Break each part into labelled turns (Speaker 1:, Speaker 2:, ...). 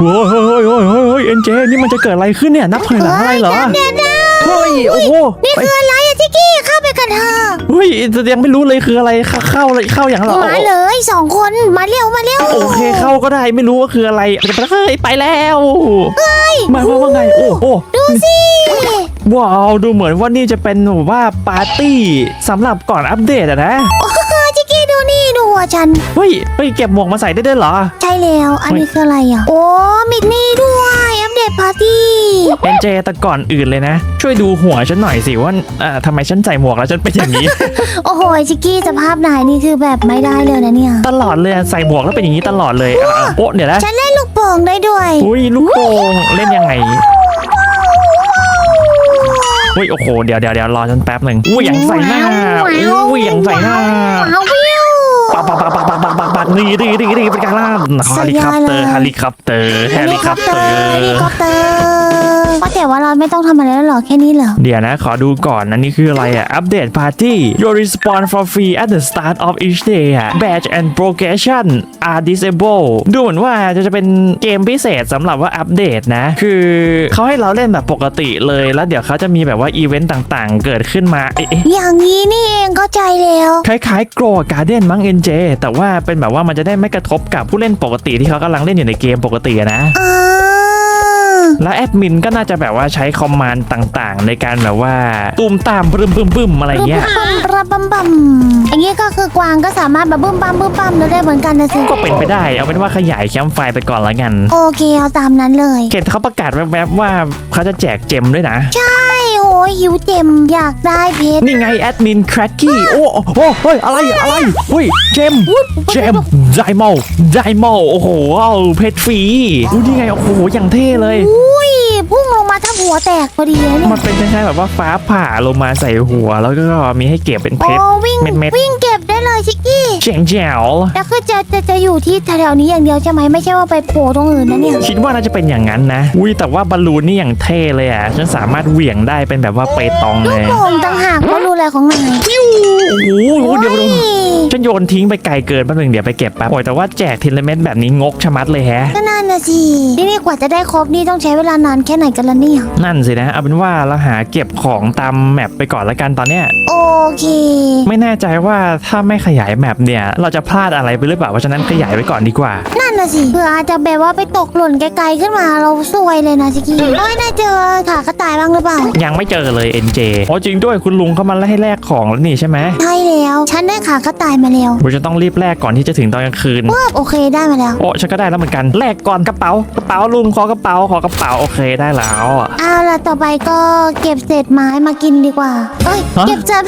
Speaker 1: โอ้ยเฮ้ยเฮ้ยเฮ้ยเฮ้ยเอ็นเจนี่มันจะเกิดอะไรขึ้นเนี่ยนับถอยหลังอะไรเหรอ
Speaker 2: เดี๋ยวนะ
Speaker 1: เฮ้ยโอ้โห
Speaker 2: นี่
Speaker 1: ไป
Speaker 2: คืออะไรอะจิกกี้เข้าไปกันเถอะ
Speaker 1: เฮ้ยยังไม่รู้เลยคืออะไรเข้าเข้าเลยเข้าอย่างเหรอ
Speaker 2: มาเลยสองคนมาเร็วมาเร็ว
Speaker 1: โอเคเข้าก็ได้ไม่รู้ว่าคืออะไรเฮ้ยไปแล้วหมายความว่าไงโอ้โห
Speaker 2: ดูสิ
Speaker 1: ว้าวดูเหมือนว่านี่จะเป็นแบบว่าปาร์ตี้สำหรับก่อนอัปเดตอะนะ
Speaker 2: ฉัน
Speaker 1: เฮ้ยไปเก็บหมวกมาใส่ได้ด้วยเหรอ
Speaker 2: ใช่แล้ว อันนี้คืออะไรอะ โอ้มีนี่ด้วยอัปเดตปาร์ตี้
Speaker 1: เอ็นเจแต่ก่อนอื่นเลยนะ ช่วยดูหัวฉันหน่อยสิว่าอ่าทำไมฉันใส่หมวกแล้วฉันเป็นอย่างนี้
Speaker 2: โอ้โหจิกกี้สภาพนายนี่คือแบบไม่ได้เลยนะเนี่ย
Speaker 1: ตลอดเลยอะใส่หมวกแล้วเป็นอย่างนี้ตลอดเลยอะอะโอ้เดี๋ยวนะ
Speaker 2: ฉันเล่นลูกโป่งได้ด้วย
Speaker 1: อุ้ยลูกโป่งเล่นยังไงอุ้ยโอ้โหเดี๋ยวเดี๋ยวเดี๋ยวรอฉันแป๊บหนึ่งอุ้ยอย่างใส่หน้าอุ้ยอย่างใส่หน้า
Speaker 2: ว้าววิว
Speaker 1: ปักปักปักปักปักปักปักปักนี่นี่นี่นี่เป็นการล่าเฮลิคอปเตอร์เฮลิคอปเตอร์เฮลิคอปเตอร์
Speaker 2: เฮลิคอปเตอร์ ว่าแต่ว่าเราไม่ต้องทำอะไรแล้วเหรอแค่นี้เหรอ
Speaker 1: เดี๋ยวนะ ขอดูก่อนอันนี้คืออะไรอะอัปเดต Party Your respawn for free at the start of each day อะ Badge and progression are disabled ดูเหมือนว่าจะจะเป็นเกมพิเศษสำหรับว่าอัปเดตนะ คือเขาให้เราเล่นแบบปกติเลย แล้วเดี๋ยวเขาจะมีแบบว่าอีเวนต์ต่างๆ เกิดขึ้นมา เอ๊ะเอ๊ะ
Speaker 2: อย่างนี้นี่เองเข้าใจแล้ว
Speaker 1: คล้ายๆ Grow Garden มั้ง NJ แต่ว่าเป็นแบบว่ามันจะได้ไม่กระทบกับผู้เล่นปกติที่เขากำลังเล่นอยู่ในเกมปกติอะนะ
Speaker 2: อ่า
Speaker 1: แล้วแอดมินก็น่าจะแบบว่าใช้คอมมานด์ต่างๆ ในการแบบว่าตุ้มตามบึ้มบึ้มบึ้มอะไรเงี้ย
Speaker 2: ระบัมบัมอย่างนี้ก็คือกวางก็สามารถแบบบึ้มบัมบึ้มบัมได้เหมือนกันนะสิ
Speaker 1: ก็เป็นไปได้เอาเป็นว่าขยายแคมป์ไฟไปก่อนละกัน
Speaker 2: โอเคเอาตามนั้นเลย
Speaker 1: เกตเขาประกาศแวบๆว่าเขาจะแจกเจมด้วยนะ
Speaker 2: ใช่ ยหิวเต็มอยากได้เพชร
Speaker 1: นี่ไงแอดมินแครกกี้โอ้โหเฮ้ยอะไรอะอะไรเฮ้ยเจมเจมไดมอลไดมอลโอ้โหเอาเพชรฟรีดูนี่ไงโอ้โหอย่างเท่เลย
Speaker 2: อุ้ยพุ่งลงมาทับหัวแตกพอดีเลยเนี่ย
Speaker 1: มันเป็นคล้ายๆแบบว่าฟ้าผ่าลงมาใส่หัว แล้วก็มีให้เก็บเป็นเพ
Speaker 2: โอ้
Speaker 1: ชร
Speaker 2: วิ่ง
Speaker 1: เม็ดๆ
Speaker 2: วิ่งเก็บได้เลยชิกกี้
Speaker 1: เจ๋งแจ๋ว
Speaker 2: แล้วคือจะจะจะอยู่ที่แถวๆนี้อย่างเดียวใช่ไหมไม่ใช่ว่าไปโผล่ตรงอื่นนะเนี่ย
Speaker 1: คิดว่าน่าจะเป็นอย่างนั้นนะอุ้ยแต่ว่าบอลลูนนี่อย่างเท่เลยอะฉันสามารถเหวี่ยงได้เป็นแบบว่าเปตองเลย
Speaker 2: โป่งต่างหากว่ารู้อะไรของนาย
Speaker 1: โอ้โหเดี๋ยว
Speaker 2: โอ้
Speaker 1: เดี๋ยวยฉันโยนทิ้งไปไกลเกินแป๊บนึงเดี๋ยวไปเก็บแป๊บโอ้ยแต่ว่าแจกทีละเม็ดแบบนี้งกชะมัดเลยแฮะ
Speaker 2: ก็นั่นนะสินี่นี่กว่าจะได้ครบนี่ต้องใช้เวลานานแค่ไหนกันละเนี่ย
Speaker 1: นั่นสินะเอาเป็นว่าเราหาเก็บของตามแมปไปก่อนละกันตอนเนี้ย
Speaker 2: โอเค
Speaker 1: ไม่แน่ใจว่าถ้าไม่ขยายแมปเนี่ย เราจะพลาดอะไรไปหรือเปล่าเพราะฉะนั้นขยายไว้ก่อนดีกว่า
Speaker 2: นั่นนะสิเผื่ออาจจะแบบว่าไปตกหล่นไกลๆขึ้นมาเราซวยเลยนะชิกกี้เอ้ยนายเจอขากระต่ายบ้างหรือเปล่า
Speaker 1: ยังไม่เจอเลย NJ โอ้จริงด้วยคุณลุงเข้ามาให้แลกของแล้วนี่ใช่ไหม
Speaker 2: ใช่แล้วฉันได้ขากระต่ายมาแล้ว
Speaker 1: ผมจะต้องรีบแลกก่อนที่จะถึงตอนกลางคืน
Speaker 2: ปุ๊บโอเคได้มาแล้ว
Speaker 1: โอ้ฉันก็ได้แล้วเหมือนกันแลกก่อนกระเป๋ากระเป๋าลุงขอกระเป๋าขอกระเป๋าโอเคได้แล้ว
Speaker 2: เอาล่ะต่อไปก็เก็บเศษไม้มากินดีกว่า เอ้ย
Speaker 1: ฮะ
Speaker 2: เก็บจับ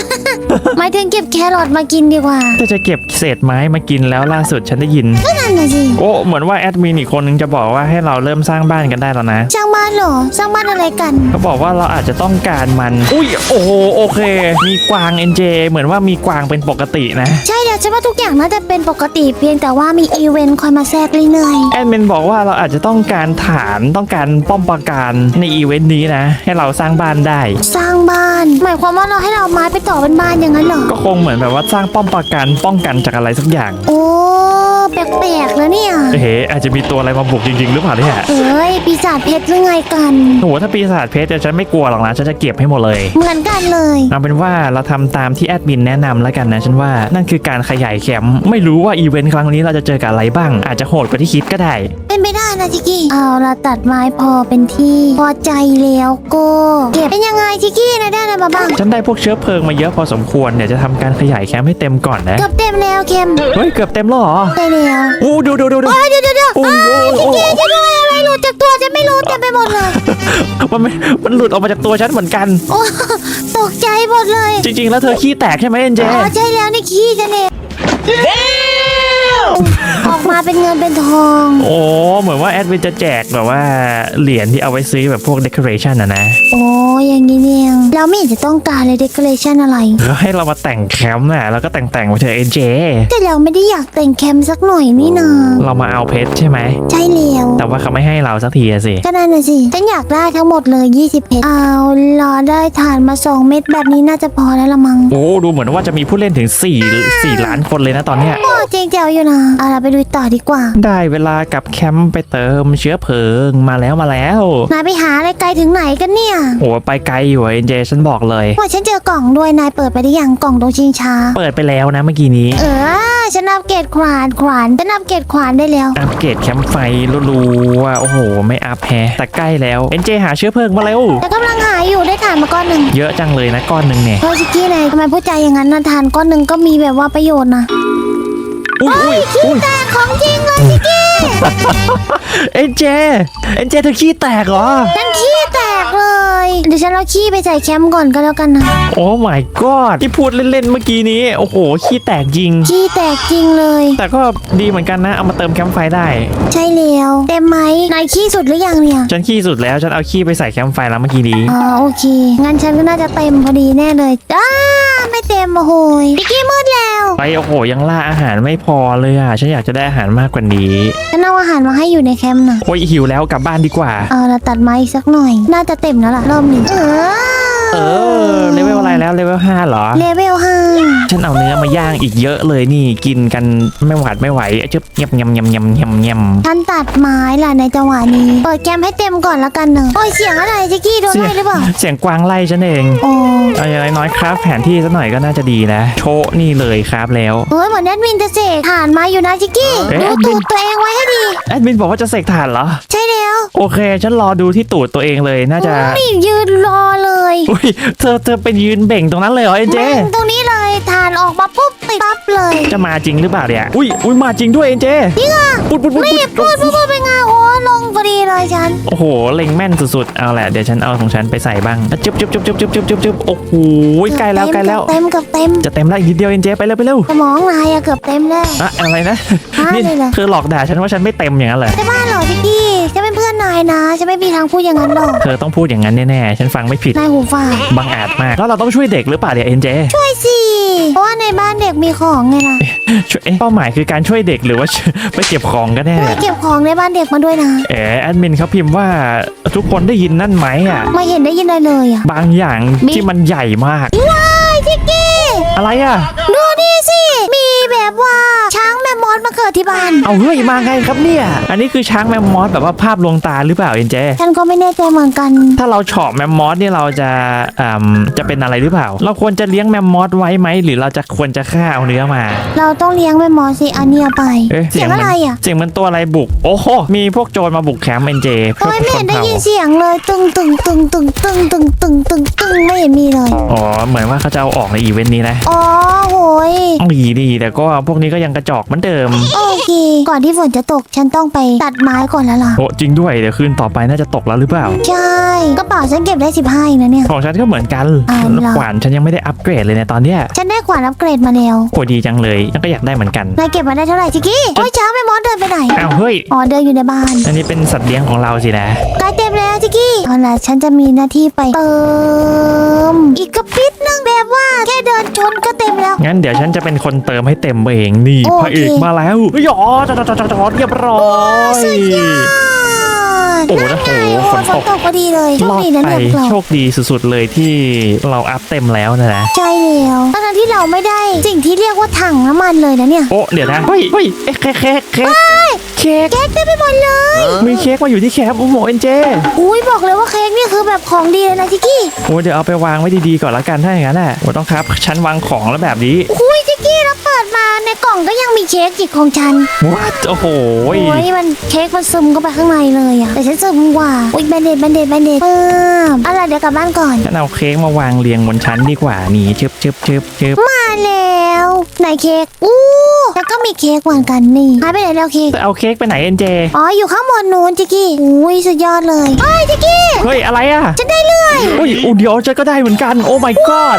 Speaker 2: หมายถึงเก็บแครอทมากินดีกว่า
Speaker 1: ถ้าจะเก็บเศษไม้มากินแล้วล่าสุดฉันได้ยิน
Speaker 2: ก็นั่นนะสิ
Speaker 1: โอ้เหมือนว่าแอดมินอีกคนนึงจะบอกว่าให้เราเริ่มสร้างบ้านกันได้แล้วนะ
Speaker 2: สร้างบ้านเหรอสร้างบ้านอะไรกัน
Speaker 1: เขาบอกว่าเราอาจจะต้องการมัน อุ้ยโอ้โหโอเค มีกวาง NJ เหมือนว่ามีกวางเป็นปกตินะ
Speaker 2: ใช่แล้ว ฉันว่าทุกอย่างน่าจะเป็นปกติเพียงแต่ว่ามีอีเวนต์คอยมาแทรกเรื่อย
Speaker 1: แอดมินบอกว่าเราอาจจะต้องการฐานต้องการป้อมปราการในอีเวนต์นี้นะ ให้เราสร้างบ้านได้
Speaker 2: ๆสร้างบ้าน หมายความว่าเราให้เราเอาไม้ไปต่อเป็นบ้านอย่างนั้นเหรอ
Speaker 1: ก็คงเหมือนแบบว่าสร้างป้อมปราการป้องกันจากอะไรสักอย่าง
Speaker 2: โอ้ แปลกๆแล้วเนี่ย
Speaker 1: เฮ้อาจจะมีตัวอะไรมาบุกจริง ๆ หรือเปล่าเนี่ย
Speaker 2: เอ้ยปีศาจเพชรหรือไงกัน
Speaker 1: โอ้โหถ้าปีศาจเพชรเนี่ยฉันไม่กลัวหรอกนะฉันจะเก็บให้หมดเลย
Speaker 2: เหมือนกันเลย
Speaker 1: เอาเป็นว่าเราทำตามที่แอดมินแนะนำแล้วกันนะฉันว่านั่นคือการขยายแคมป์ไม่รู้ว่าอีเวนต์ครั้งนี้เราจะเจอกับอะไรบ้างอาจจะโหดกว่าที่คิดก็ได้
Speaker 2: เป็นไปได้ นะชิกกี้ เอาละตัดไม้พอเป็นที่ พอใจแล้วก็เก็บเป็นยังไงชิกกี้นะได้อะไรมาบ้าง
Speaker 1: ฉันได้พวกเชื้อเพลิงมาเยอะพอสมควรเดี๋ยวจะทำการขยายแคมป์ให้เต็มก่อนนะ
Speaker 2: เกือบเต็มแล้วเค็ม
Speaker 1: เฮ้ยเกือบเต็มแล้วเหรอ
Speaker 2: ได้แล้ว
Speaker 1: โอ้ดูดูดูดู
Speaker 2: โอ้ยเดี๋ยวเดี๋ยวเดี๋ยว
Speaker 1: โอ้ยโอ้ยโอ้ย
Speaker 2: จะด้วยอะไรหลุดจากตัวฉันไม่รู้เต็มไปหมดเลย
Speaker 1: มันไม่มันหลุดออกมาจากตัวฉันเหมือนกัน
Speaker 2: โอ้ตกใจหมดเลย
Speaker 1: จริง ๆ แล้วเธอขี้แตกใช่ไหมเอ็นเจ
Speaker 2: อ๋อใช่แล้วนี่ขี้ฉันเอง ออกมาเป็นเงินเป็นทอง
Speaker 1: โอ้เหมือนว่าแอดมินจะแจกแบบว่าเหรียญที่เอาไว้ซื้อแบบพวกเดคอเรชันอะนะ
Speaker 2: โอ้อย่างนี้เนี่ยเองเราไม่เห็นจะต้องการเลยเดคอเรชันอะไร
Speaker 1: แล้วให้เรามาแต่งแคมป์น่ะแล้วก็แต่งแต่งๆไปเถอะเอ็นเจ
Speaker 2: แต่เราไม่ได้อยากแต่งแคมป์สักหน่อยนี่นา
Speaker 1: เรามาเอาเพชรใช่ไหม
Speaker 2: ใช่แล้ว
Speaker 1: แต่ว่าเขาไม่ให้เราสักทีอะสิ
Speaker 2: ก็นั่นน่ะสิฉันอยากได้ทั้งหมดเลย 20เพชรเอารอได้ฐานมา2เม็ดแบบนี้น่าจะพอแล้วละมั้ง
Speaker 1: โอ้ดูเหมือนว่าจะมีผู้เล่นถึง4 4ล้านคนเลยนะตอนเนี้ย
Speaker 2: โอ้เจ๋งแจ๋วอยู่นะเอาล่ะไปไปดูต่อดีกว่า
Speaker 1: ได้เวลากลับแคมป์ไปเติมเชื้อเพลิงมาแล้วมาแล้ว
Speaker 2: นายไปหาอะไรไกลถึงไหนกันเนี่ย
Speaker 1: โอ้ไปไกลอยู่เอ็นเจฉันบอกเลย
Speaker 2: ว่าฉันเจอกล่องด้วยนายเปิดไปได้ยังกล่องตรงชิงช้า
Speaker 1: เปิดไปแล้วนะเมื่อกี้นี้
Speaker 2: เออฉันอัปเกรดขวานขวานฉันอัปเกรดขวานได้แล้ว
Speaker 1: อัปเกรดแคมป์ไฟรัวๆโอ้โห ไม่อัพแฮะแต่ใกล้แล้วเอ็นเจหาเชื้อเพลิงมาเร็ว
Speaker 2: แต่กำลังหาอยู่ได้ฐานมาก้อนหนึ่ง
Speaker 1: เยอะจังเลยนะก้อนหนึ่งเนี่ย
Speaker 2: เฮ้ยชิกกี้นายทำไมพูดใจาอย่างนั้นนะฐานก้อนหนึ่งก็มีแบบว่าประโยชน์นะ
Speaker 1: อุ้ยอุ้ยอุ้ย
Speaker 2: แต่ของจริงเลยชิกกี้
Speaker 1: เอ็นเจ เอ็นเจเธอขี้แตกเหรอ
Speaker 2: ฉันขี้แตก เลยเดี๋ยวฉันเอาขี้ไปใส่แคมป์ก่อนก็แล้วกันนะ
Speaker 1: โอ้ my god ที่พูดเล่นๆเมื่อกี้นี้ โอ้โห ขี้แตกจริง
Speaker 2: ขี้แตกจริงเลย
Speaker 1: แต่ก็ดีเหมือนกันนะ เอามาเติมแคมป์ไฟได้
Speaker 2: ใช่แล้วเต็มไหมนายขี้สุดหรือยังเนี่ย
Speaker 1: ฉันขี้สุดแล้ว ฉันเอาขี้ไปใส่แคมป์ไฟแล้วเมื่อกี้นี้
Speaker 2: อ๋อโอเค งั้นฉันก็น่าจะเต็มพอดีแน่เลยอ้าไม่เต็มโอ้โหยชิกกี้มืดแล้ว
Speaker 1: ไปโอ้โห ยังล่าอาหารไม่พอเลยอะ ฉันอยากจะได้อาหารมากกว่านี้
Speaker 2: ฉันเอาอาหารมาให้อยู่ในแคมป์นะ
Speaker 1: โอ้ยหิวแล้วกลับบ้านดีกว่า
Speaker 2: เอาละตัดไม้อีกสักหน่อย น่าจะเต็มแล้วล่ะรอ嗯。 เออ
Speaker 1: เออเลเวลอะไรแล้วเลเวลห้าเหรอ
Speaker 2: เลเวลห้า
Speaker 1: ฉันเอาเนื้อมาย่างอีกเยอะเลยนี่กินกันไม่หวาดไม่ไหวเจ๊บเงียบเงียบเงียบเงียบเงียบเงียบ
Speaker 2: ฉันตัดไม้ล่ะในจังหวะนี้ เปิดแคมป์ให้เต็มก่อนแล้วกันเนอะโอ้ยเสียงอะไรจิกกี้โดนไล่หรือเปล่า
Speaker 1: เสียงกวางไล่ฉันเอง
Speaker 2: โอ้
Speaker 1: เอาอย่างน้อยๆครับแผนที่สักหน่อยก็น่าจะดีนะ โชะนี่เลยครับแล้ว
Speaker 2: เฮ้ยเหมือนแอดมินจะเสกฐานมาอยู่นะจิกกี้
Speaker 1: เอ๊ะ
Speaker 2: ดู
Speaker 1: แอดมิ
Speaker 2: ตู
Speaker 1: น
Speaker 2: ดตัวเองไว้ให้ดี
Speaker 1: แอดมินบอกว่าจะเสกถ่านเหรอ
Speaker 2: ใช่แล้ว
Speaker 1: โอเค ฉันรอดูที่ตูดตัวเองเลยน่าจะ
Speaker 2: นี่ยืนรอเลย
Speaker 1: อุ้ยเธอเธอไปยืนเบ่งตรงนั้นเลยเหรอเอ็นเจ
Speaker 2: แม่งตรงนี้เลยฐานออกมาปุ๊บติดปั๊บเลย
Speaker 1: จะมาจริงหรือเปล่าเนี่ย อุ้ยอุ้ยมาจริงด้วยเอ็นเจ
Speaker 2: จริงอะ
Speaker 1: ปุ๊ดปุ๊ดปุ๊ด
Speaker 2: รีบพูดพูดพูดไปงาโอ้ลงพอดีเลยฉัน
Speaker 1: โอ้โห เล็งแม่นสุดๆ เอาแหละ เดี๋ยวฉันเอาของฉันไปใส่บ้างอะจุ๊บจุ๊บจุ๊บจุ๊บจุ๊บจุ๊บจุ๊บจุ๊บโอ้โหใกล้แล้วใกล้แล้ว
Speaker 2: เต็มเกือบเต็ม
Speaker 1: จะเต็มแล้วอีกนิดเดียวเอ็นเจไปเร็วไปเร็ว
Speaker 2: สมองนายอะเกือบเต็มแล้ว
Speaker 1: อะอะไรนะ
Speaker 2: ฮะ
Speaker 1: นี่
Speaker 2: เลยเหรอ
Speaker 1: เธอหลอกด่าฉันว่าฉันไม่เต็มอย่างนั้นเหรอ
Speaker 2: ใช่บ้าายนะฉันไม่มีทางพูดอย่างนั้นหรอก
Speaker 1: เธอต้องพูดอย่างนั้นแน่ๆ ฉันฟังไม่ผิด
Speaker 2: นายหูฝาด
Speaker 1: บังอาจมาก แล้วเราต้องช่วยเด็กหรือเปล่าเดี๋ยวเอ็นเจ
Speaker 2: ช่วยสิเพราะว่าในบ้านเด็กมีของไงล่ะ
Speaker 1: ช่วยเอ๊ะเป้าหมายคือการช่วยเด็กหรือว่า ไปเก็บของก็แน่
Speaker 2: ไป
Speaker 1: เนี่ย
Speaker 2: เก็บของในบ้านเด็กมาด้วยนะ
Speaker 1: เอ๋แอดมินเขาพิมพ์ว่าทุกคนได้ยินนั่นไหมอะ
Speaker 2: ไม่เห็นได้ยินอะไรเลยอะ
Speaker 1: บางอย่าง
Speaker 2: บิ๊ก
Speaker 1: ที่มันใหญ่มาก
Speaker 2: ว้ายจิกกี้
Speaker 1: อะไรอะ
Speaker 2: ดูนี่สิมี แบบว่าช้างแมมมอสมาเกิดที่บ้าน
Speaker 1: เอาเฮ้ยมาไงครับเนี่ย อันนี้คือช้างแมมมอสแบบว่าภาพลวงตาหรือเปล่าเอ็นเจ
Speaker 2: ฉันก็ไม่แน่ใจเหมือนกัน
Speaker 1: ถ้าเราเฉาะแมมมอสเนี่ยเราจะอ่าจะเป็นอะไรหรือเปล่า เราควรจะเลี้ยงแมมมอสไว้ไหมหรือเราจะควรจะฆ่าเอาเนื้อมา
Speaker 2: เราต้องเลี้ยงแมมมอสสิอันนี้เอาไป
Speaker 1: เอ๊ะ
Speaker 2: เสียง
Speaker 1: มั
Speaker 2: อะไรอะ
Speaker 1: เสียงมันตัวอะไรบุก โอ้โหมีพวกโจรมาบุกแคมป์เอ็นเจเพื่อ
Speaker 2: โอ้ยไม่
Speaker 1: ช
Speaker 2: เห็
Speaker 1: น
Speaker 2: นได้
Speaker 1: เผ่า
Speaker 2: ยินเสียงเลยตึงตึงตึงตึงตึงตึงตึงตึงตึงไม่เห็นมีเลย
Speaker 1: อ๋อเหมือนว่าเขาจะเอาออกในอีเวนต์นี้นะ
Speaker 2: อ๋อโหย
Speaker 1: ดีดีแต่ก็พวกนี้ก็ยังกระจอกเหมือนเดิม
Speaker 2: โอเค ก่อนที่ฝนจะตกฉันต้องไปตัดไม้ก่อนแล้วล่ะ
Speaker 1: โอ้จริงด้วยเดี๋ยวคืนต่อไปน่าจะตกแล้วหรือเปล่า
Speaker 2: ใช่กระเป๋าฉันเก็บได้15เองนะเนี่ย
Speaker 1: ของฉันก็เหมือนกัน
Speaker 2: อ่าเหรอ
Speaker 1: ขวานฉันยังไม่ได้อัปเกรดเลยในะตอนเนี้ย
Speaker 2: ฉันได้ขวานอัปเกรดมาแล้ว
Speaker 1: โอ้ดีจังเลยฉันก็อยากได้เหมือนกัน
Speaker 2: นายเก็บมาได้เท่าไหร่จิกกี้โอ้ยช้างแม่มอสเดินไปไหน
Speaker 1: อ้าวเฮ้ย
Speaker 2: อ๋อเดินอยู่ในบ้าน
Speaker 1: อันนี้เป็นสัตว์เลี้ยงของเราสินะ
Speaker 2: ใกล้เต็ม แล้วจิกกี้เอาล่ะฉันจะมีหน้าที่ไปเติม อีกกระปิดนึงแบบว่าแค่เดินชนก็เต็มแล้ว
Speaker 1: งั้นเดี๋ยวฉันจะเป็นคนเติมให้เต็มเองนี่
Speaker 2: โอเค
Speaker 1: พระเอกมาแล้วเฮ้ยอ๋อจอดจอดจอดจอดเรียบร้อยโอ้โห
Speaker 2: นั่นไง
Speaker 1: โอ้
Speaker 2: โอ้
Speaker 1: โห
Speaker 2: ฝ
Speaker 1: ฝ
Speaker 2: น
Speaker 1: น
Speaker 2: ต
Speaker 1: ต
Speaker 2: ก
Speaker 1: ก
Speaker 2: พอดีเลยโชค
Speaker 1: รอด
Speaker 2: ดีนะ
Speaker 1: ไป
Speaker 2: เนี่ยเรา
Speaker 1: โชคดีสุดๆเลยที่เราอัพเต็มแล้วนะนะ
Speaker 2: ใช่แล้วทั้งๆที่เราไม่ได้สิ่งที่เรียกว่าถังน้ำมันเลยนะเนี่ย
Speaker 1: โอ้เดี๋ยวนะเฮ้ยเฮ้ยเอ๊ะเค้กเค้กเค้กเค้ก
Speaker 2: เค้กเต็มไปหมดเลย
Speaker 1: มีเค้กมาอยู่ที่แคปโอ้โหเอ็นเจ
Speaker 2: อุ้ยบอกเลยว่าเค้กนี่คือแบบของดีเลยนะจิกกี้
Speaker 1: โอ้เดี๋ยวเอาไปวางไว้ดีๆก่อนละกันถ้าอย่างนั้นแหละโอ้ต้องครับชั้นวางของแล้วแบบนี้
Speaker 2: อุ้ยจิกกี้แล้วเปิดมาในกล่องก็ยังมีเค้กอีกของฉัน
Speaker 1: ว้าโอ้โห
Speaker 2: โอ้ยมันเค้กมันซึมเข้าไปข้างในเลยอะแต่ฉันซึมกว่าอุ้ยแบนเดดแบนเดดแบนเดดเพิ่มเอาล่ะเดี๋ยวกลับบ้านก่อน
Speaker 1: ฉันเอาเค้กมาวางเรียงบนชั้นดีกว่านี่ชึบชึบชึบชึบ
Speaker 2: มา แล้วไหนเค้กอู้แล้วก็มีเค้กเหมือนกันนี่หายไปไหนแล้วเค้ก
Speaker 1: จะเอาเค้กไปไหนเอ็นเจ
Speaker 2: อ๋ออยู่ข้างบนนู้นจิกกี้อุ้ยสุดยอดเลยเฮ้ยจิกกี้
Speaker 1: เฮ้ยอะไรอะ
Speaker 2: ฉันได้เลื่อย
Speaker 1: อุ้ยอูเดี๋ยวฉันก็ได้เหมือนกันโอ้ my god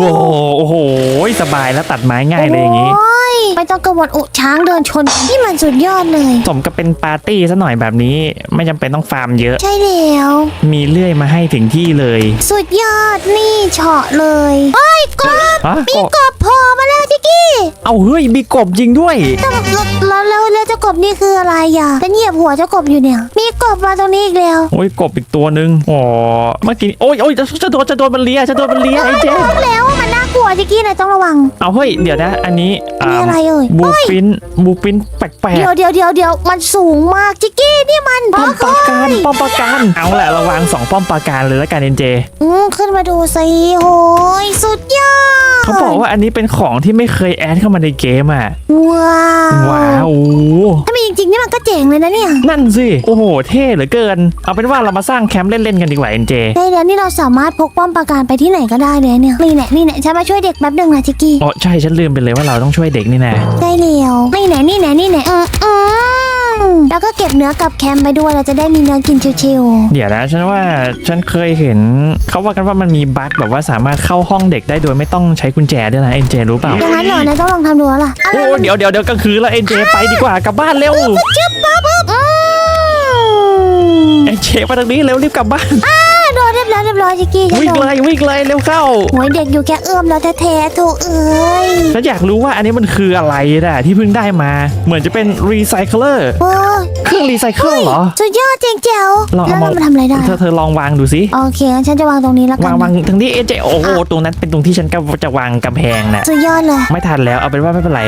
Speaker 1: ว้าวโอ้โหสบายแล้วตัดไม้ง่ายเลยอย่างนี้
Speaker 2: โอ้ยไม่ต้องกังวลอุช้างเดินชนนี่มันสุดยอดเลย
Speaker 1: สมกับเป็นปาร์ตี้ซะหน่อยแบบนี้ ไม่จำเป็นต้องฟาร์มเยอะ
Speaker 2: ใช่แล้ว
Speaker 1: มีเลื่อยมาให้ถึงที่เลย
Speaker 2: สุดยอดนี่เฉาะเลยเฮ้ยกบ
Speaker 1: ฮะ
Speaker 2: มีกบโผล่มาแล้วจิกกี้
Speaker 1: เอาเฮ้ยมีกบจริงด้วย
Speaker 2: แต่แล้วแล้วแล้วเจ้ากบนี่คืออะไรอะฉันเหยียบหัวเจ้ากบอยู่เนี่ย มีกบมาตรงนี้อีกแล้ว
Speaker 1: โอ้ยกบอีกตัวหนึ่งอ๋อเมื่อกี้โอ้ยโอ้ยจะจะโดนจะโดนมันเลียจะโดนมันเลียไอ้เจ๊
Speaker 2: บอกแล้วว่ามันน่ากลัวจิกกี้นายต้องระวัง
Speaker 1: เอาเฮ้ยเดี๋ยวนะ อันนี้
Speaker 2: มีอะไรเอ่ย
Speaker 1: บูฟินบูฟินแปลก
Speaker 2: เดี๋ยวเดี๋ยวเดี๋ยวเดี๋ยวมันสูงมากจิกกี้นี่มัน
Speaker 1: ๆป้อมปราการป้อมปราการเอาแหละเระวางสองป้อมปราการเลยแล้วกันเอ็นเจ
Speaker 2: อืมขึ้นมาดูสิโหยสุดยอด
Speaker 1: เขาบอกว่าอันนี้เป็นของที่ไม่เคยแอดเข้ามาในเกมอะ
Speaker 2: ว้าว
Speaker 1: ว้าว
Speaker 2: ถ้ามีจริงๆนี่มันก็เจ๋งเลยนะเนี่ย
Speaker 1: นั่นสิโอ้โหเท่เหลือเกิน เอาเป็นว่าเรามาสร้างแคมป์เล่นๆกันดีกว่าเอ็นเจ
Speaker 2: ได้เดี๋ยวนี้เราสามารถพกป้อมปราการไปที่ไหนก็ได้เลยเนี่ยนี่แหละนี่แหละฉันมาช่วยเด็กแป๊บหนึ่งนะจิกกี้
Speaker 1: อ๋อใช่ฉันลืมไปเลยว่าเราต้องช่วยเด็กนี่นะ
Speaker 2: ได้เร็วนี่แหละนี่แหละนี่แหละอืมอืมแล้วก็เก็บเนื้อกลับแคมป์ไปด้วยเราจะได้มีเนื้อกินชิว
Speaker 1: เดี๋ยวนะฉันว่าฉันเคยเห็นเขาว่ากันว่ามันมีบั๊กแบบว่าสามารถเข้าห้องเด็กได้โดยไม่ต้องใช้กุญแจด้วยนะเอ็นเจรู้เปล่า
Speaker 2: ๆอย่างนั้นเหรอนายต้องลองทำดูแล้วล่ะอะไร
Speaker 1: โอ้เดี๋ยวเดี๋ยวเดี๋ยวกลางคืนแล้วเอ็นเจไปดีกว่ากลับบ้านเร็ว
Speaker 2: จึ๊บปั๊บปึ๊บอืม
Speaker 1: เอ็นเจมาทางนี้เร็วรีบกลับบ้าน
Speaker 2: อ่าโดน เรียบร้อยเรียบร้อยจิกกี้ฉัน
Speaker 1: วิ่ง
Speaker 2: โด
Speaker 1: เล
Speaker 2: น
Speaker 1: ยวิ่งเลยเร็วเข้า
Speaker 2: หวยเด็กอยู่แค่เอื้อมแล้วแท้ๆถูกเอ้ย
Speaker 1: ฉันอยากรู้ว่าอันนี้มันคืออะไรนะที่เพิ่งได้มา เหมือนจะเป็นรีไซเคิลเลอร์
Speaker 2: โอ้
Speaker 1: เครื่องรีไซเคิลเหรอ
Speaker 2: สุดยอดเจ๋งแจ๋ว
Speaker 1: ลอง
Speaker 2: แล้ว
Speaker 1: เอามา
Speaker 2: เรามาทำอะไรได้
Speaker 1: เธอเธอลองวางดูสิ
Speaker 2: โอเคงั้นฉันจะวางตรงนี้แล้วกั
Speaker 1: วางวางทางนี้เอ็นเจโอ้โหตรงนั้นเป็นตรงที่ฉันก็จะวางกำแพงน่ะ
Speaker 2: สุดยอดเลย
Speaker 1: ไม่ทันแล้วเอาเป็นว่าไม่เป็นไร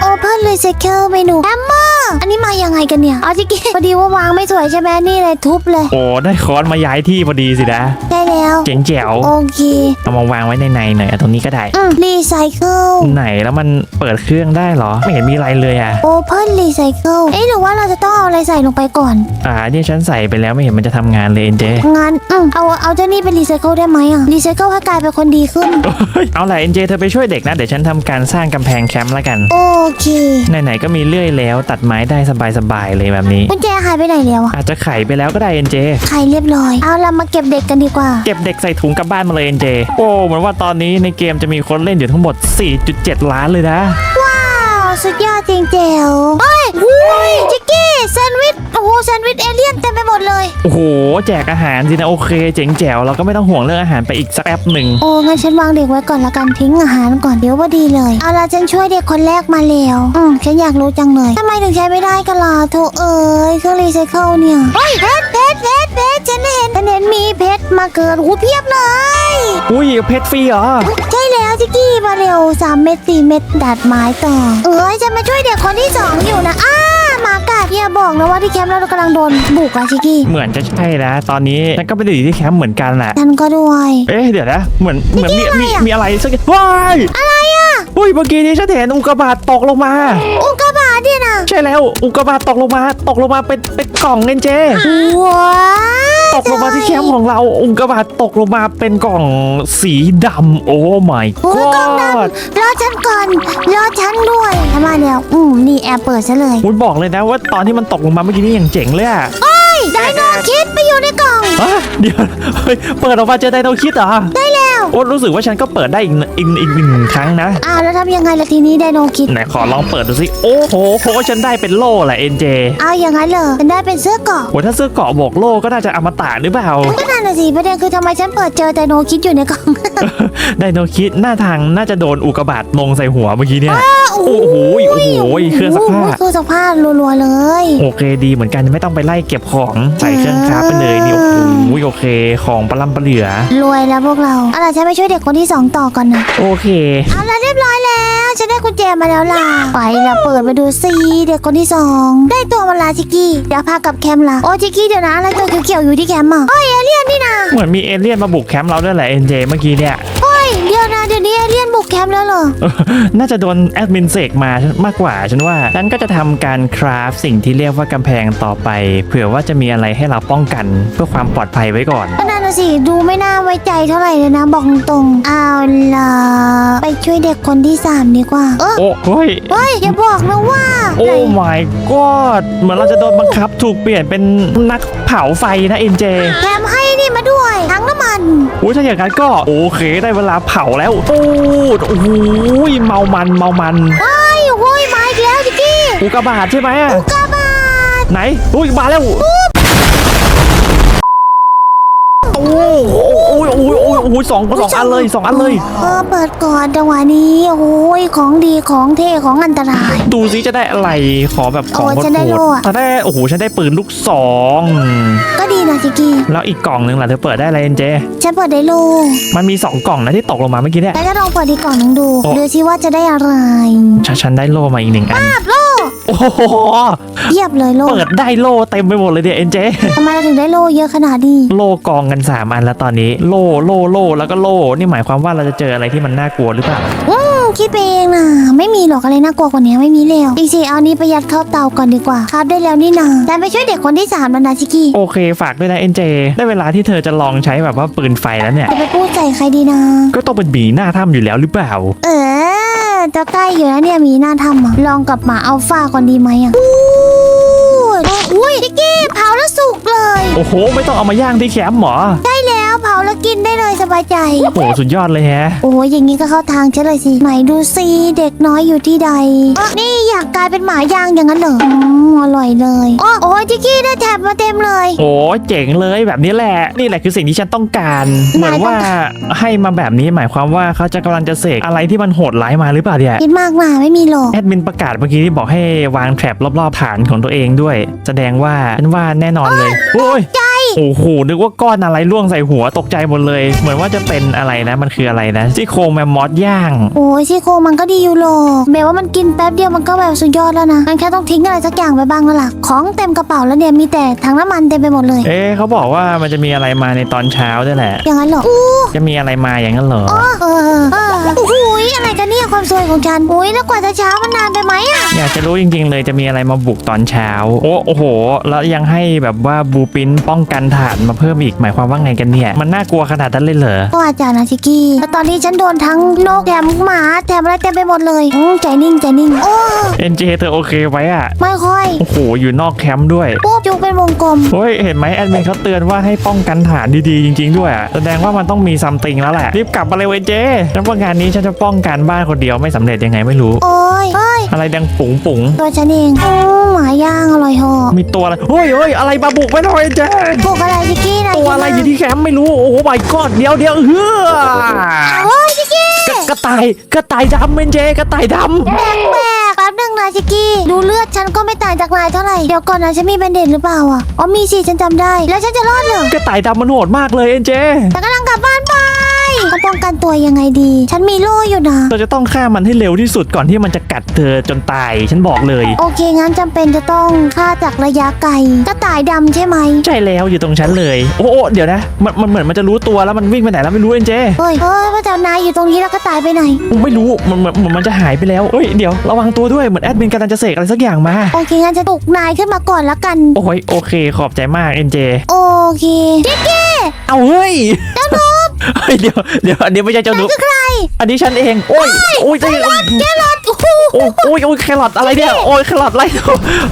Speaker 2: โอเพนรีไซเคิลเมนูแอมเมอร์อันนี้มายังไงกันเนี่ยเอาจิกกี้พอดีว่าวางไม่สวยใช่ไหมนี่เลยทุบเลย
Speaker 1: โอ้ได้คอนมาย้ายที่พอดีสินะ
Speaker 2: ได้แล้ว
Speaker 1: เจ๋งแจ๋ว
Speaker 2: โอเค
Speaker 1: เอามาวางไว้ในในหน่อยอะตรงนี้ก็ได้
Speaker 2: อืมรีไซเคิล
Speaker 1: ไหนแล้วมันเปิดเครื่องได้เหรอ ไม่เห็นมีอะไรเลยอะ
Speaker 2: โอเพนรีไซเคิลเอ๊ะหรือว่าเราจะต้องเอาอะไรใส่ลงไปก่อน
Speaker 1: อ่าเนี่ยฉันใส่ไปแล้วไม่เห็นมันจะทำงานเลยเอ็นเจ
Speaker 2: งั้นอืมเอาเอาเจ้านี่เป็นรีไซเคิลได้ไหมอะรีไซเคิลให้กลายเป็นคนดีขึ้น
Speaker 1: เอาล่ะเอ็นเจเธอไปช่วยเด็กนะ เดี๋ยวฉันทำการสร้างกำแพงแคมป์แล้วกัน
Speaker 2: โอเค
Speaker 1: ไหนๆก็มีเลื่อยแล้วตัดไม้ได้สบายๆเลยแบบนี้
Speaker 2: กุญแจหายไปไหนแล้วอะ
Speaker 1: อาจจะไขไปแล้วก็ได้เอ็นเจ
Speaker 2: ไขเรียบร้อย เอาเรามาเก็บเด็กกันดีกว่า
Speaker 1: เก็บเด็กใส่ถุงกลับบ้านมาเลยเอ็นเจโอ้เหมือนว่าตอนนี้ในเกมจะมีคนเล่นอยู่ทั้งหมด 4.7 ล้านเลยนะ
Speaker 2: ว้าว สุดยอดจริงแจ๋วเฮ้ยหุยจิกกี้แหมดเลย
Speaker 1: โอ้โห แจกอาหารสินะโอเค เจ๋งแจ๋วเราก็ไม่ต้องห่วงเรื่องอาหารไปอีกสักแป๊บหนึ่ง
Speaker 2: โอ้งั้นฉันวางเด็กไว้ก่อนละกันทิ้งอาหารก่อนเดี๋ยวว่าดีเลย เอาละฉันช่วยเด็กคนแรกมาแล้ว อืมฉันอยากรู้จังเลยทำไมถึงใช้ไม่ได้กันล่ะโถเอ้ยเครื่องรีไซเคิลเนี่ยเฮ้ยเพชรเพชรเพชรเพชรฉันเห็นฉันเห็นมีเพชรมาเกิดหูเพียบเลย
Speaker 1: อุ้ยเพชรฟรีเหรอ
Speaker 2: ใช่แล้วจิกกี้มาเร็วสามเม็ดสี่เม็ดดัดไม้ต่อ เอ้ยจะมาช่วยเด็กคนที่สองอยู่นะอ้าหมากัดอย่าบอกนะว่าที่แคมป์เรากำลังโดนบุกอะจิกกี้
Speaker 1: เหมือนจะใช่นะ ตอนนี้ฉันก็ไม่ได้อยู่ที่แคมป์เหมือนกันแหละ
Speaker 2: ฉันก็ด้วย
Speaker 1: เอ๊ะเดี๋ยวนะ เหมือนเหมือนมี
Speaker 2: อะไร
Speaker 1: มี
Speaker 2: อะ
Speaker 1: มีอะไรสักว้ายอะไรอะอุ้ยเมื่อกี้นี้ฉันเห็นอุกกาบาตตกลงมา
Speaker 2: อุกกาบาตเนี่ยนะ
Speaker 1: ใช่แล้วอุกกาบาตตกลงมา ตกลงมาเป็นเป็นกล่องเอ็นเจ
Speaker 2: ว้าว
Speaker 1: ตกลงมาที่แคมป์ของเราอุกกาบาตตกลงมาเป็นกล่องสีดำโอ้ my
Speaker 2: โอ้ยกล้องด
Speaker 1: god ำ
Speaker 2: รอฉันก่อนรอฉันด้วยทำไมาเนี่ยอืมนี่แอบเปิดซะเลย
Speaker 1: คุณบอกเลยนะว่าตอนที่มันตกลงมาเมื่อกี้นี่อย่างเจ๋งเลยอะ
Speaker 2: เฮ้ย ไดโนคิดไปอยู่ในกล่อง
Speaker 1: อะเดี๋ยวเฮ้ยเปิดออกมาเจอไดโนคิดเหรอ
Speaker 2: ได้แล้ว
Speaker 1: โอ้รู้สึกว่าฉันก็เปิดได้อีกอีกอีกหนึ่งครั้งนะ
Speaker 2: อ้าวแล้วทำยังไงล่ะทีนี้ไดโนคิด
Speaker 1: ไหนขอลองเปิดดูสิโอ้โหโหฉันได้เป็นโล่แหละเอ็นเจ
Speaker 2: เอาอย่างนั้นเหรอฉันได้เป็นเสื้อเกราะ
Speaker 1: โหถ้าเสื้อเกราะบวกโล่ก็น่าจะอมตะหรือเปล่า
Speaker 2: ก็นั่นน่ะสิประเด็นคือทำไมฉันเปิดเจอไดโนคิดอยู่ในกล่อง
Speaker 1: ไดโนคิดหน้าทางน่าจะโดนอุกกาบาตลงใส่หัวเมื่อกี้เนี่ย
Speaker 2: โอ้
Speaker 1: โอ้โหโอ้โห เครื่องซักผ้า
Speaker 2: โโหเครื่องซักผ้ารัวๆเลย
Speaker 1: โอเคดีเหมือนกันไม่ต้องไปไล่เก็บของใส่เครื่องคราฟไปเลยนี่โอ้โหโอเค ของปลาล่ำปลาเหลือ
Speaker 2: รวยแล้วพวกเราเอาล่ะฉันไปช่วยเด็กคนที่สองต่อก่อนนะ
Speaker 1: โอเค
Speaker 2: เอาละเรียบร้อยแล้วฉันได้กุญแจมาแล้วล่ะ ไปละเปิดมาดูซิเด็กคนที่สองได้ตัวมาลาจิกกี้เดี๋ยวพากลับแคมป์ละโอ้จิกกี้เดี๋ยวนะอะไรตัวเขียวๆอยู่ที่แคมป์อะเฮ้ยเอเลี่ยนนี่นะ
Speaker 1: เหมือนมีเอเลี่ยนมาบุกแคมป์เราด้วยแหละเอ็นเจเมื่อกี้เนี่ย
Speaker 2: เฮ้ย เดี๋ยวนะเดี๋ยวนี้เอเลี่ยน กแคมป์แล้วเหรอ
Speaker 1: น่าจะโดนแอดมินเสกมามากกว่าฉันว่าฉันก็จะทำการคราฟสิ่งที่เรียกว่ากำแพงต่อไป เผื่อว่าจะมีอะไรให้เราป้องกันเพื่อความปลอดภัยไว้ก่อน
Speaker 2: ก็นั่นน่ะสิดูไม่น่าไว้ใจเท่าไหร่เลยนะบอกตรงๆเอาล่ะไปช่วยเด็กคนที่สามดีกว่า เออ
Speaker 1: โอ้เฮ้ย
Speaker 2: เฮ้ยอย่าบอกนะว่า
Speaker 1: โอ้
Speaker 2: ไหน
Speaker 1: my god เหมือนเราจะโดนบังคับถูกเปลี่ยนเป็นนักเผาไฟนะเอ็นเจ
Speaker 2: แถมให้นี่มาด้วยทั้งน้ำมัน
Speaker 1: โอ้ยถ้าอย่างนั้นก็ โอเคได้เวลาเผาแล้ว โอ้โอ้โหเมามันเมามัน
Speaker 2: ไอ้ยโอ้ยมาอีกแล้วจิกกี้
Speaker 1: อุกกาบาตใช่ไหมอะ
Speaker 2: กาบาด
Speaker 1: ไหนอุ้ยมาแล้ว โอ้โหโอ้ยโอ้ยโอ้ยโอ้ยยสองสองอันเลยสองอันเลย
Speaker 2: เออเปิดก่อนจังหวะนี้โอ้ยของดีของเท่ของอันตราย
Speaker 1: ดูซิจะได้อะไรขอแบบของ
Speaker 2: โอ้
Speaker 1: โห
Speaker 2: ฉันได้
Speaker 1: ด
Speaker 2: โล่อะ
Speaker 1: ๆถ้าได้โอ้โหฉันได้ปืนลูกซอง
Speaker 2: ก็ดีนะจิกกี้
Speaker 1: แล้วอีกกล่องหนึงล่ะเธอเปิดได้อะไรเอ็นเจ
Speaker 2: ฉันเปิดได้โล
Speaker 1: มันมีสองกล่องนะที่ตกลงมาเมื่อกี้เนี่ย
Speaker 2: แล้วจะลองเปิดอีกกล่องหนึงดู
Speaker 1: โอ้
Speaker 2: ดูซิว่าจะได้อะไร
Speaker 1: ฉันฉันได้โล่มาอีกหนึ่งอัน
Speaker 2: โล
Speaker 1: โอ้โห
Speaker 2: เยียบเลยโล
Speaker 1: เปิดได้โล่เต็มไปหมดเลยเนี่ยเอ็นเจ
Speaker 2: ทำไมเราถึงได้โลเยอะขนาดนี้
Speaker 1: โล่กองกันสามอันแล้วตอนนี้ โล่โล่โล่แล้วก็โล่นี่หมายความว่าเราจะเจออะไรที่มันน่ากลัวหรือเปล่า
Speaker 2: อืมคิดไปเองนะไม่มีหรอกอะไรน่ากลัวกว่านี้ไม่มีแล้วอีกสิเอานี้ไปยัดเข้าเตาก่อนดีกว่าครับได้แล้วนี่นาแต่ไปช่วยเด็กคนที่สามแล้วนะจิกกี้
Speaker 1: โอเคฝากด้วยนะเอ็นเจได้เวลาที่เธอจะลองใช้แบบว่าปืนไฟแล้วเนี่ย
Speaker 2: จะไปพูดใส่ใครดีนะ
Speaker 1: ก็ต้องเป็นบีหน้าถ้ำอยู่แล้วหรือเปล่า
Speaker 2: เออจะใกล้อยู่แล้วเนี่ยมีหน้าทำอะลองกับหมาอัลฟาก่อนดีไหมอะ อู้อุ้ยจิกกี้เผาแล้วสุกเลย
Speaker 1: โอ้โห ไม่ต้องเอามาย่างที่แคมป์หรอ
Speaker 2: ใช่แล้วเผาแล้วกินได้เลยสบายใจ
Speaker 1: โอ้โหสุดยอดเลยแฮะ
Speaker 2: โอ้ยอย่างนี้ก็เข้าทางฉันเลยสิไหนดูสิเด็กน้อยอยู่ที่ใดอ๊ะนี่อยากกลายเป็นหมาย่างอย่างนั้นเหรออืมอร่อยเลย โอ้โอ้ย จิกกี้ได้แถบมาเต็มเลย
Speaker 1: โอ้เจ๋งเลยแบบนี้แหละ นี่แหละคือสิ่งที่ฉันต้องการ เหมือนว่าให้มาแบบนี้หมายความว่าเขาจะกำลังจะเสกอะไรที่มันโหดร้ายมาหรือเปล่าเนี่ย
Speaker 2: คิดมากนะไม่มีหรอก
Speaker 1: แอดมินประกาศเมื่อกี้ที่บอกให้วางแทร็บรอบๆฐานของตัวเองด้วย แสดงว่าฉันว่าแน่นอนเลยโอ้ย
Speaker 2: ใจ
Speaker 1: โอ้โหนึกว่าก้อนอะไรล่วงใส่หัวตกใจหมดเลย เหมือนว่าจะเป็นอะไรนะ มันคืออะไรนะซี่โครงแมมมอสย่าง
Speaker 2: โอ้ยซี่โครงมันก็ดีอยู่หรอกแบบว่ามันกินแป๊บเดียวมันก็แบบสุดยอดแล้วนะมันแค่ต้องทิ้งอะไรสักอย่างไปบ้างแล้วล่ะ ของเต็มกระเป๋าแล้วเนี่ยมีแต่ถังน้ำมันเต็มไปหมดเลย
Speaker 1: เอ๊ะเขาบอกว่ามันจะมีอะไรมาในตอนเช้าด้วยแหละ
Speaker 2: อย่างนั้นเหรออู้
Speaker 1: จะมีอะไรมาอย่างนั้นเหรอ
Speaker 2: เออเออเออโอ้โหยอะไรกันเนี่ยความสวยของฉันอุ้ยแล้วกว่าจะเช้ามันนานไปไหมอะ
Speaker 1: อยากจะรู้จริง ๆ เลยจะมีอะไรมาบุกตอนเช้า โอ้โอ้โหแล้วยังให้แบบว่าบูปินป้องกันฐานมาเพิ่มอีกหมายความว่าไงกันเนี่ย มันน่ากลัวขนาดนั้นเลยเหรอ
Speaker 2: ก็อาจารย์นะชิกกี้แล้วตอนนี้ฉันโดนทั้งนกแถมหมาแถมอะไรเต็มไปหมดเลยอืมใจนิ่งใจนิ่งโอ้
Speaker 1: เอ็นเจเธอโอเคไว้อะ
Speaker 2: ไม่ค่อย
Speaker 1: โอ้โหอยู่นอกแคมป์ด้วย
Speaker 2: ปุ๊บจุกเป็นวงกลม
Speaker 1: เฮ้ยเห็นไหมแอดมินเขาเตือนว่าให้ป้องกันฐานดีๆจริง ๆ ด้วยอะแสดงว่ามันต้องมีซัมติงแล้วแหละรีบกลับมาเลยเวยเจฉันว่างานนี้ฉันจะป้องกันบ้านคนเดียวไม่สำเร็จยังไงไม่รู้
Speaker 2: โอ้ยเอ้ย
Speaker 1: อะไรดังปุ๋งปุ๋ง
Speaker 2: ตัวฉันเองอืมหมาย่างอร่อยเหอะ
Speaker 1: ๆมีตัวอะไรเฮ้ยเฮ้ยอะไรมาบุกไม่หน่อยเจ
Speaker 2: บุกอะไรชิกกี้ไหน
Speaker 1: ตัวอะไรอยู่ที่แคมป์ไม่รู้โอ้โหไม่กอดเดียวเดียวเฮ้อ
Speaker 2: โอ้ยชิกกี้
Speaker 1: กระกระต่ายกระต่ายดำเอ็นเจกระต่ายดำ
Speaker 2: แปลกแปลกแป๊บหนึงนะชิกกี้ ดูเลือดฉันก็ไม่ต่างจากนายเท่าไหร่ เดี๋ยวก่อนนะฉันมีแบนเดตหรือเปล่าอะ อ๋อมีสิฉันจำได้ แล้วฉันจะรอดเหรอก
Speaker 1: ระต่ายดำมันโหดมากเลยเอ็นเจ
Speaker 2: ฉันกำลังกลับบ้านไป ต้องป้องกันตัวยังไงดี ฉันมีโล่อยู่นะ
Speaker 1: เราจะต้องฆ่ามันให้เร็วที่สุดก่อนที่มันจะกัดเธอจนตาย ฉันบอกเลย
Speaker 2: โอเคงั้นจำเป็นจะต้องฆ่าจากระยะไกลกระต่ายดำใช่ไหม
Speaker 1: ใช่แล้วอยู่ตรงฉันเลย โอ้โอ้เดี๋ยวนะมันมันเหมือนมันจะรู้ตัวแล้วมันวิ่งไปไหนแล้วไม่รู้เอ็นเจ
Speaker 2: เฮ้ยเฮ้ยพระเจ้านายอยู่ตรงนี้แล้วกระต่ายไปไหน
Speaker 1: ไม่รู้มันมันมันมันจะหายไปแล้วเฮ้ยเดี๋ยวระวังตัวด้วยเหมือนแอดมินกำลังจะเสกอะไรสักอย่างมา
Speaker 2: โอเคงั้นจะปลุกนายขึ้นมาก่อนละกัน
Speaker 1: โอ้ยโอเคขอบใจมากเอ็นเจ
Speaker 2: โอเคจิ๊กกี้
Speaker 1: เอาเฮ้ย เจ้านุ๊บ เฮ้ยเดี๋ยวเดี๋ยวอันนี้ไม่ใช่เจ้านุ๊บ
Speaker 2: คือใคร
Speaker 1: อันนี้ฉันเองโอ้ยโอ้ยเจ้า
Speaker 2: แกรอดโอ้โห
Speaker 1: โอ้ยโอ้ยโอ้ยแครอทอะไรเนี่ยโอ้ยแครอทอะไร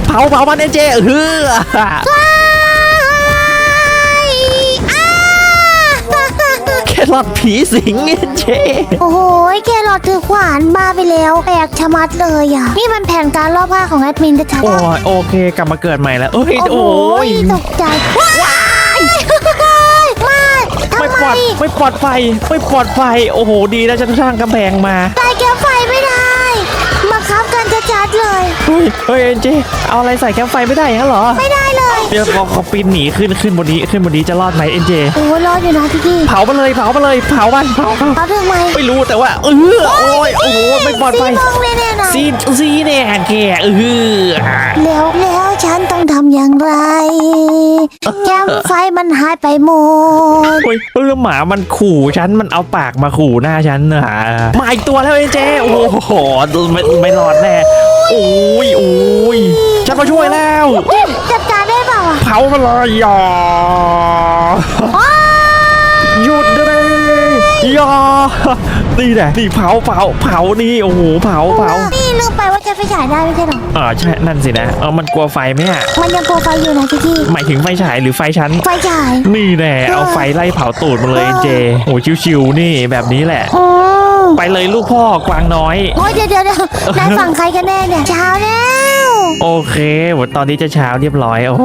Speaker 1: เผาเผามันเอ็นเจเฮ้อ
Speaker 2: อ้า
Speaker 1: แครอทผีสิงเอ็นเจ
Speaker 2: โอ้โหแกรอดถือขวานบ้าไปแล้วแปลกชะมัดเลยอะนี่มันแผนการล่อผ้าของแอดมินชัดๆ
Speaker 1: โอ้ยโอเคกลับมาเกิดใหม่แล้วเอ้ย
Speaker 2: โอ้
Speaker 1: โอ้
Speaker 2: โห
Speaker 1: ย
Speaker 2: ตกใจว้ายมาทำ
Speaker 1: ไม่
Speaker 2: ไม
Speaker 1: ปล อดไม่ปลอดไฟไม่ปลอดไฟโอ้โหดีนะฉันสร้างกำแพงมา
Speaker 2: ตายแก้วไฟไม่ได้ มาคับกันชัดๆเลย
Speaker 1: เฮ้ยเฮ้ยเอ็นเจเอาอะไรใส่แคมป์ไฟไม่ได้อย่างนั้นเหรอ
Speaker 2: ไม่ได้เลย
Speaker 1: เดี๋ยวขอขอปีนหนีขึ้นขึ้นบนนี้ขึ้นบนนี้จะรอดไหมเอ็นเจ
Speaker 2: โอ้ยรอดอยู่นะพี่กี้
Speaker 1: เผามาเลยเผามาเลยเผามันเผาเผา
Speaker 2: เขาถึงไหม
Speaker 1: ไม่รู้แต่ว่าเออโอ้ยโอ้โหไม่ปลอดภัย
Speaker 2: สีมองเลยเนี่ยนะ
Speaker 1: ซีซีเนี่ยแกเออ
Speaker 2: แล้วแล้ว ฉันต้องทำอย่างไร แก้มไฟมันหายไปหมด
Speaker 1: โอ้ยเออหมามันขู่ฉัน มันเอาปากมาขู่หน้าฉันนะมาอีกตัวแล้วเอ็นเจโอ้โหไม่ไม่รอดแน่โอ้ยโอ้ยฉันมาช่วยแล้ว
Speaker 2: จัดการได้เปล่าอะ
Speaker 1: เผามาเลยอย่า
Speaker 2: อ้า
Speaker 1: หยุดเลยอย่า นี่แหละนี่เผาเผาเผานี่โอ้โหเผาเผา
Speaker 2: นี่ลืมไปว่าจะไฟฉายได้ไม่ใช่เหรอ
Speaker 1: อ่าใช่นั่นสินะเออมันกลัวไฟไหมอะ
Speaker 2: มันยังโปรไฟอยู่นะพี่กี้
Speaker 1: หมายถึงไฟฉายหรือไฟชั้น
Speaker 2: ไฟฉาย
Speaker 1: นี่แน่เอาไฟไล่เผาตูดมาเลยเจโอ้ชิวๆนี่แบบนี้แหละ
Speaker 2: อืม
Speaker 1: ไปเลยลูกพ่อกวางน้อย
Speaker 2: โอ้ยเดี๋ยวเดี๋ยวเดี๋ยวนายฝั่งใครกันแน่เนี่ยเช้าแล้ว
Speaker 1: โอเคหมดตอนนี้จะเช้าเรียบร้อยโอ้โห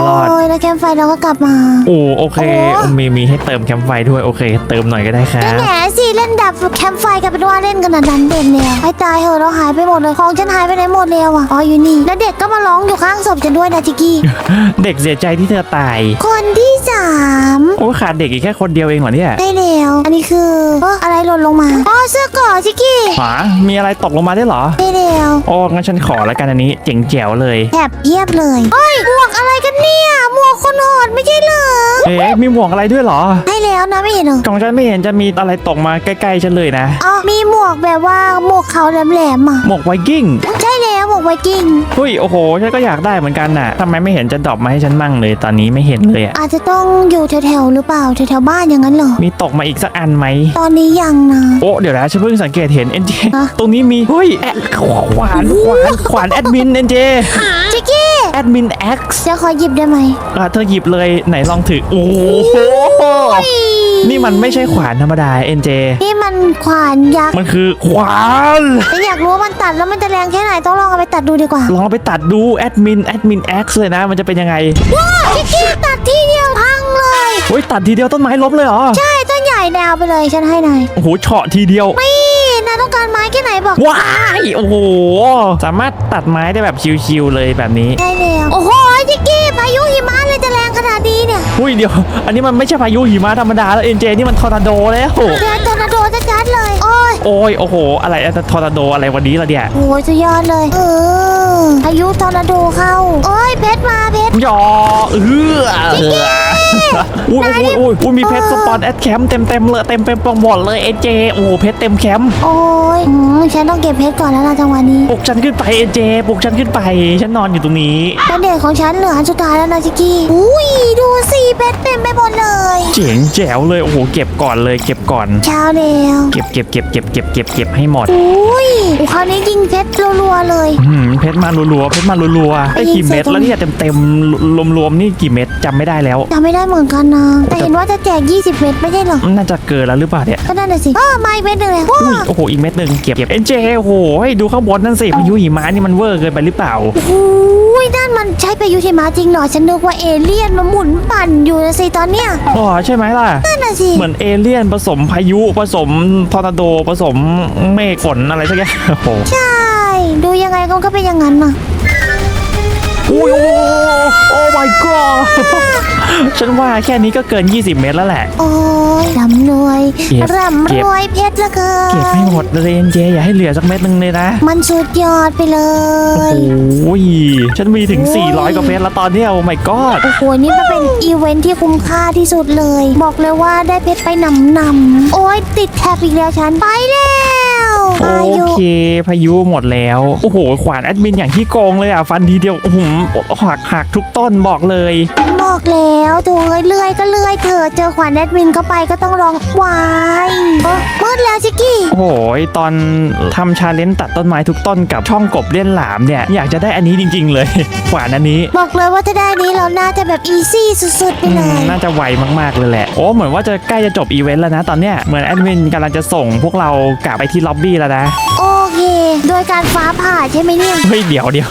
Speaker 1: รอด
Speaker 2: โอ้ยแล้วแคมป์ไฟเราก็กลับมา
Speaker 1: โอ้โอเค
Speaker 2: โอ้
Speaker 1: มีมีให้เติมแคมป์ไฟด้วยโอเค เติมหน่อยก็ได้ครั
Speaker 2: แง่
Speaker 1: บ
Speaker 2: แง่สิเล่นดับแคมป์ไฟกันเป็นว่าเล่นกันนะดันเด่นแล้วไอ้ตายเหอะเราหายไปหมดเลยของฉันหายไปไหนหมดแล้วอะอ๋ออยู่นี่แล้วเด็กก็มาร้องอยู่ข้างศพฉันด้วยนะจิกกี้
Speaker 1: เด็กเสียใจที่เธอตาย
Speaker 2: คนที่สาม
Speaker 1: โอ้ขาดเด็กอีกแค่คนเดียวเองเหรอเนี่ย
Speaker 2: ได้แล้วอันนี้คือเอออะไรหล่นลงมาอ๋อเสื้อเก่อจิกกี้
Speaker 1: หามีอะไรตกลงมาได้วยเหรอ
Speaker 2: ได้แล้ว
Speaker 1: โอ้งั้นฉันขอแล้วกันอันนี้เจ๋งแจ๋วเลย
Speaker 2: แถบเพียบเลยเฮ้ยหมวกอะไรกันเนี่ยหมวกคนโหดไม่ใช่เหรอ
Speaker 1: เอ๊ะมีหมวกอะไรด้วยเหรอ
Speaker 2: ได้แล้วนะไม่เห็นเหรอ
Speaker 1: ของฉันไม่เห็นจะมีอะไรตกมาใกล้ๆฉันเลยนะ
Speaker 2: อ๋อมีหมวกแบบว่าหมวกเขาแหลมๆอะ
Speaker 1: หมวกไวกิ้ง
Speaker 2: ใช่แล้วหมวกไวกิ้ง
Speaker 1: เฮ้ยโอ้โหฉันก็อยากได้เหมือนกันน่ะทำไมไม่เห็นจะดรอปมาให้ฉันมั่งเลย ตอนนี้ไม่เห็นเลยอะ
Speaker 2: อาจจะต้องอยู่แถวๆหรือเปล่าแถวๆบ้านอย่างนั้นเหรอ
Speaker 1: มีตกมาอีกสักอันไหม
Speaker 2: ตอนนี้ยังนะ
Speaker 1: โอ้เดี๋ยวนะฉันเพิ่งสังเกตเห็นเอ็นเจ
Speaker 2: ฮะ
Speaker 1: ตรงนี้มีเฮ้ยแอดขวานขวานขวานแอดมินเอ็นเจ
Speaker 2: จิกกี้
Speaker 1: แอดมินแอ็กซ์
Speaker 2: จะขอหยิบได้ไหม
Speaker 1: อะเธอหยิบเลยไหนลองถือโอ้โหนี่มันไม่ใช่ขวานธรรมดาเอ็นเจ
Speaker 2: นี่มันขวานยักษ์
Speaker 1: มันคือขวาน
Speaker 2: แต่อยากรู้ว่ามันตัดแล้วมันจะแรงแค่ไหนต้องลองเอาไปตัดดูดีกว่า
Speaker 1: ลองเอาไปตัดดูแอดมินแอดมินแอ็กซ์เลยนะ มันจะเป็นยังไง
Speaker 2: ว้าวจิกกี้ตัดทีเดียวพังเลย
Speaker 1: เฮ้ยตัดทีเดียวต้นไม้ล้มเลยเหรอ
Speaker 2: ใช่ ต้นใหญ่แนวไปเลยฉันให้นาย
Speaker 1: โอ้โหเฉาะทีเดียว
Speaker 2: นี่นายต้องการไม้แค่ไหนบอก
Speaker 1: ว้ายโอ้โหสามารถตัดไม้ได้แบบชิวๆเลยแบบนี้
Speaker 2: ได้แล้วโอ้โหจิกกี้พายุหิมะเลยจะแรงขนาดนี้เนี่ย
Speaker 1: อุ้ยเดี๋ยว อันนี้มันไม่ใช่พายุหิมะธรรมดาแล้วเอ็นเจนี่มันทอร์นาโดแล้ว
Speaker 2: เดือนทอร์นาโด ชัดๆเลย โอ้ย
Speaker 1: โอ้ยโอ้โห อะไรอะทอร์นาโดอะไรวันนี้ล่ะเนี่ย
Speaker 2: โอ้ยสุดยอดเลยเออพายุทอร์นาโดเข้า โอ้ยเพชรมาเพชร
Speaker 1: ยอเอออุ้ยอุ้ยอุ้ยอุ้ยมีเพชรสปอนแอดแคมป์เต็มเต็มเลยเต็มเป็นปองหมดเลยเอเจโอ้โหเพชรเต็มแคมป์
Speaker 2: โอ้ยอืมฉันต้องเก็บเพชรก่อนแล้วล่ะจังหวะนี้
Speaker 1: ปลุกฉันขึ้นไปเอเจปลุกฉันขึ้นไปฉันนอนอยู่ตรงนี้
Speaker 2: ป็นเด็กของฉันเหลืออันสุดท้ายแล้วนะจิกกี้อุ้ยดูสิเพชรเต็มไปหมดเลย
Speaker 1: เจ๋งแจ๋วเลยโอ้โหเก็บก่อนเลยเก็บก่อน
Speaker 2: เช้าแล้ว
Speaker 1: เก็บเก็บเก็บเก็บเก็บเก็บเก็บให้หมด
Speaker 2: อุ้ยโอ้คราวนี้ยิงเพชรรัวๆเลย
Speaker 1: อืมเพชรมารัวๆเพชรมารัวๆได้กี่เม็ดแล้วเนี่ยเต็มๆรวมๆนี่กี่เม็ดจำไม่ได้แล้ว
Speaker 2: จำไม่ได้เหมือนกันนะแต่เห็นว่าจะแจก 20 เม็ดไม่ใช่เหรอ
Speaker 1: น่าจะเกินแล้วหรือเปล่าเนี่ย
Speaker 2: ก็นั่นน่ะสิเออมาอีกเม็ดหนึ่งเลยว้า
Speaker 1: อุ้ยโอ้โหอีกเม็ดหนึ่งเก็บเก็บเอ็นเจโอ้โหให้ดูข้างบนนั่นสิพายุหิมะนี่มันเวอร์เกินไปหรือเปล่า
Speaker 2: อุ้ยนั่นมันใช่พายุหิมะจริงเหรอฉันนึกว่าเอเลี่ยนมาหมุนปั่นอยู่นะสิตอนเนี้ย
Speaker 1: อ๋อใช่ไหมล่ะ
Speaker 2: นั่นน่ะสิ
Speaker 1: เหมือนเอเลี่ยนผสมพายุผสมทอร์นาโดผสมเมฆฝนอะไรสักอย่างโอ้โห
Speaker 2: ใช่ ดูยังไงก็ก็เป็นอย่างนั้นน่ะ
Speaker 1: อุ้ยโอ้โหโอ้ my god ฉันว่าแค่นี้ก็เกิน 20 เมตรแล้วแหละ
Speaker 2: โอ้ยร่ำรวย
Speaker 1: เก็บ
Speaker 2: ร่ำรวยเพชรละเกิ
Speaker 1: เก็บให้
Speaker 2: น
Speaker 1: หมดเลยเอ็นเจอย่าให้เหลือสักเม็ดหนึงเลยนะ
Speaker 2: มันสุดยอดไปเล
Speaker 1: โอ้
Speaker 2: ย
Speaker 1: โหฉันมีถึง
Speaker 2: โอ้ย
Speaker 1: 400 กว่าเพชรแล้วตอนเนี้ยโอ้ my god
Speaker 2: โอ้โหนี่มันเป็นอีเวนท์ที่คุ้มค่าที่สุดเลย บอกเลยว่าได้เพชรไปหนำนำๆโอ้ยติดแท็บอีกแล้วฉันไปแล้ว พา
Speaker 1: โอ
Speaker 2: ยุ
Speaker 1: เค พายุหมดแล้ว โอ้โห ขวานแอดมินอย่างที่โกงเลยอะ ฟันทีเดียวโอ้โหหักหักทุกต้นบอกเลย
Speaker 2: บอกแล้วโถูเอ้ยเลื่อยก็เลื่อยเถอะเจอขวานแอดมินเข้าไปก็ต้องร้องวายเอ้อมืดแล้วชิกกี้
Speaker 1: โอ้โหตอนทำชาเลนจ์ตัดต้นไม้ทุกต้นกับช่องกบเลี้ยนหลามเนี่ย อยากจะได้อันนี้จริง ๆ เลย ขวานอันนี้
Speaker 2: บอกเลยว่าถ้าได้นี้เราน่าจะแบบอีซี่สุดๆไป
Speaker 1: อื
Speaker 2: เล
Speaker 1: ม
Speaker 2: ย
Speaker 1: น่าจะไวมากๆเลยแหละ โอ้เหมือนว่าจะใกล้จะจบอีเวนต์แล้วนะ ตอนเนี้ยเหมือนแอดมินกำลังจะส่งพวกเรากลับไปที่ล็อบบี้แล้วนะ
Speaker 2: โอเค โดยการฟ้าผ่าใช่ไหมเนี่ย
Speaker 1: เฮ้ยเดี๋ยวเดี๋ยว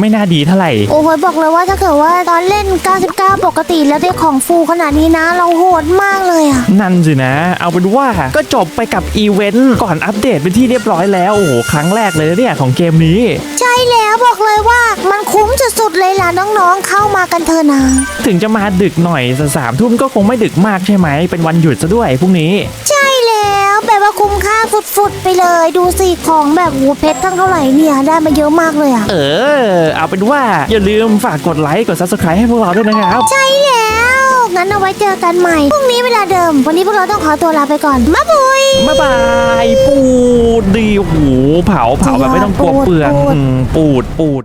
Speaker 1: ไม่น่าดีเท่าไหร่
Speaker 2: โอ้โหบอกเลยว่าถ้าเกิดว่าตอนเล่น 99 ปกติแล้วได้ของฟูขนาดนี้นะ เราโหดมากเลยอะ
Speaker 1: นั่นสินะ เอาเป็นว่าก็จบไปกับอีเวนต์ก่อนอัปเดตเป็นที่เรียบร้อยแล้วโอ้โหครั้งแรกเลยนะเนี่ยของเกมนี้
Speaker 2: ใช่แล้วบอกเลยว่ามันคุ้มสุดๆเลยล่ะน้องๆเข้ามากันเถอะนะ
Speaker 1: ถึงจะมาดึกหน่อยสามทุ่มก็คงไม่ดึกมากใช่ไหมเป็นวันหยุดซะด้วยพรุ่งนี้
Speaker 2: ใช่ แล้วแบบว่าคุ้มค่าฟุดๆไปเลย ดูสิของแบบหูเพชรตั้งเท่าไหร่เนี่ยได้มาเยอะมากเลยอะ
Speaker 1: เออ เอาเป็นว่าอย่าลืมฝากกดไลค์กด subscribe ให้พวกเราด้วยนะครับ
Speaker 2: ใช่แล้ว งั้นเอาไว้เจอกันใหม่พรุ่งนี้เวลาเดิม วันนี้พวกเราต้องขอตัวลาไปก่อนบ๊ายบาย
Speaker 1: บ๊ายบายปูดดีโอ้โหเผาเผาแบบไม่ต้องกลัวเปลือง
Speaker 2: ปูด
Speaker 1: อืมปูดปูด